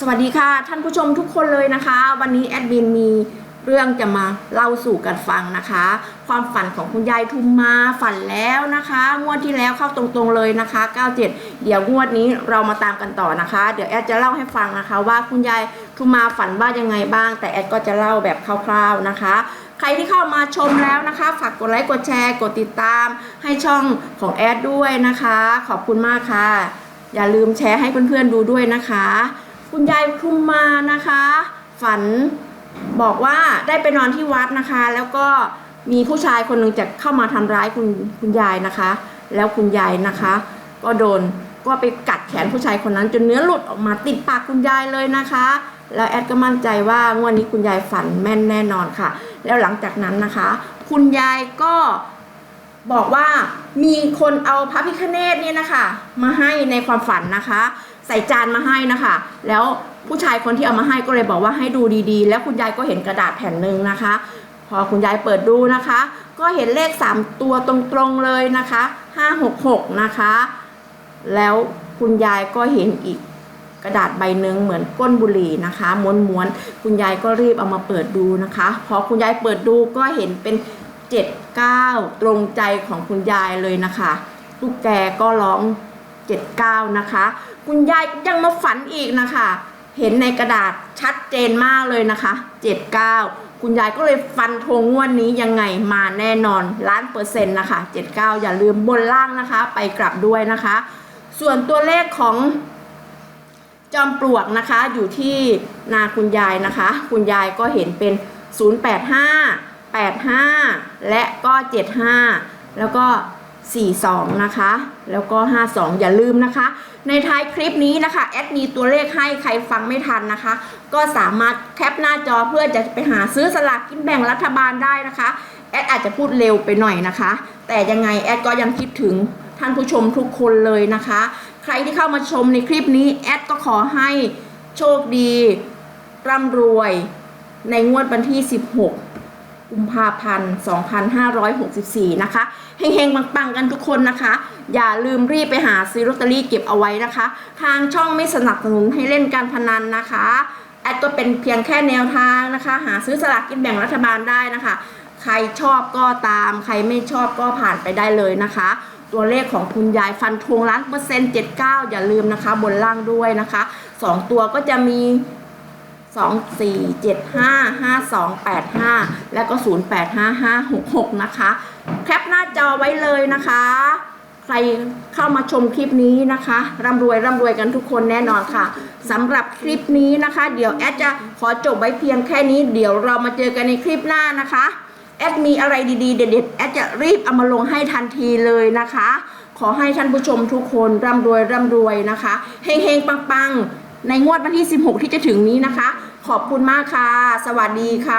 สวัสดีค่ะท่านผู้ชมทุกคนเลยนะคะ วันนี้แอดมินมีเรื่องจะมาเล่าสู่กันฟังนะคะ ความฝันของคุณยายทุมมาฝันแล้วนะคะ งวดที่แล้วเข้าตรงๆเลยนะคะ 97 เดี๋ยวงวดนี้เรามาตามกันต่อนะคะ เดี๋ยวแอดจะเล่าให้ฟังนะคะ ว่าคุณยายทุมมาฝันว่ายังไงบ้าง แต่แอดก็จะเล่าแบบคร่าว ๆนะคะใครที่เข้ามาชมแล้วนะคะ ฝากกดไลค์กดแชร์กดติดตาม ให้ช่องของแอดด้วยนะคะ ขอบคุณมากค่ะ อย่าลืมแชร์ให้เพื่อนๆดูด้วยนะคะ คุณยายทุมมานะคะ ฝันบอกว่าได้ไปนอนที่วัดนะคะ แล้วก็มีผู้ชายคนหนึ่งจะเข้ามาทำร้ายคุณคุณยายนะคะ แล้วคุณยายนะคะ ก็โดนก็ไปกัดแขนผู้ชายคนนั้น จนเนื้อหลุดออกมาติดปากคุณยายเลยนะคะ แล้วแอดก็มั่นใจว่างวดนี้คุณยายฝันแม่นแน่นอนค่ะ แล้วหลังจากนั้นนะคะ คุณยายก็บอกว่ามีคนเอาพระพิคเนตเนี่ยนะคะ มาให้ในความฝันนะคะ ใส่จานมาให้นะคะ แล้วผู้ชายคนที่เอามาให้ก็เลยบอกว่าให้ดูดีๆ แล้วคุณยายก็เห็นกระดาษแผ่นหนึ่งนะคะ พอคุณยายเปิดดูนะคะ ก็เห็นเลข 3 ตัวตรงๆเลยนะคะ 566 นะคะ แล้วคุณยายก็เห็นอีกกระดาษใบหนึ่งเหมือนก้นบุหรี่นะคะม้วนๆคุณยายก็รีบเอามาเปิดดูนะคะ พอคุณยายเปิดดูก็เห็นเป็น 79 ตรงใจของคุณยายเลยนะคะลูกแกก็ร้อง 79 นะคะ คุณยายยังมาฝันอีกนะคะ เห็นในกระดาษชัดเจนมากเลยนะคะ 79 คุณยายก็เลยฟันธงงวดนี้ยังไงมาแน่นอนล้านเปอร์เซ็นต์นะคะ 79 อย่าลืมบนล่างนะคะ ไปกลับด้วยนะคะ ส่วนตัวเลขของจอมปลวกนะคะอยู่ที่นาคุณยายนะคะ คุณยายก็เห็นเป็น 085 85 และก็ 75 แล้วก็ 42 นะคะ แล้วก็ 52 อย่าลืมนะคะ ในท้ายคลิปนี้นะคะแอดมีตัวเลขให้ใครฟังไม่ทันนะคะ ก็สามารถแคปหน้าจอเพื่อจะไปหาซื้อสลากกินแบ่งรัฐบาลได้นะคะแอดอาจจะพูดเร็วไปหน่อยนะคะ แต่ยังไงแอดก็ยังคิดถึงท่านผู้ชมทุกคนเลยนะคะ ใครที่เข้ามาชมในคลิปนี้แอดก็ขอให้โชคดีร่ำรวยในงวดวันที่ 16 กุมภาพันธ์ 2564 นะคะ เฮงๆ ปังๆ กันทุกคนนะคะ อย่าลืมรีบไปหาซื้อลอตเตอรี่เก็บเอาไว้นะคะ ทางช่องไม่สนับสนุนให้เล่นการพนันนะคะ แอดก็เป็นเพียงแค่แนวทางนะคะ หาซื้อสลากกินแบ่งรัฐบาลได้นะคะ ใครชอบก็ตาม ใครไม่ชอบก็ผ่านไปได้เลยนะคะ ตัวเลขของคุณยายฟันธงล้านเปอร์เซ็นต์79 อย่าลืมนะคะ บนล่างด้วยนะคะ 2 ตัวก็จะมี สองสี่เจ็ดห้าห้าสองแปดห้าแล้วก็ศูนย์แปดห้าห้าหกหกนะคะ แคปหน้าจอไว้เลยนะคะ ใครเข้ามาชมคลิปนี้นะคะร่ำรวยร่ำรวยกันทุกคนแน่นอนค่ะสำหรับคลิปนี้นะคะ เดี๋ยวแอดจะขอจบไว้เพียงแค่นี้ เดี๋ยวเรามาเจอกันในคลิปหน้านะคะแอดมีอะไรดีๆ เด็ดๆแอดจะรีบเอามาลงให้ทันทีเลยนะคะ ขอให้ท่านผู้ชมทุกคนร่ำรวยร่ำรวยนะคะเฮงๆปังๆ ในงวดวันที่ 16 ที่จะถึงนี้นะคะ ขอบคุณมากค่ะ สวัสดีค่ะ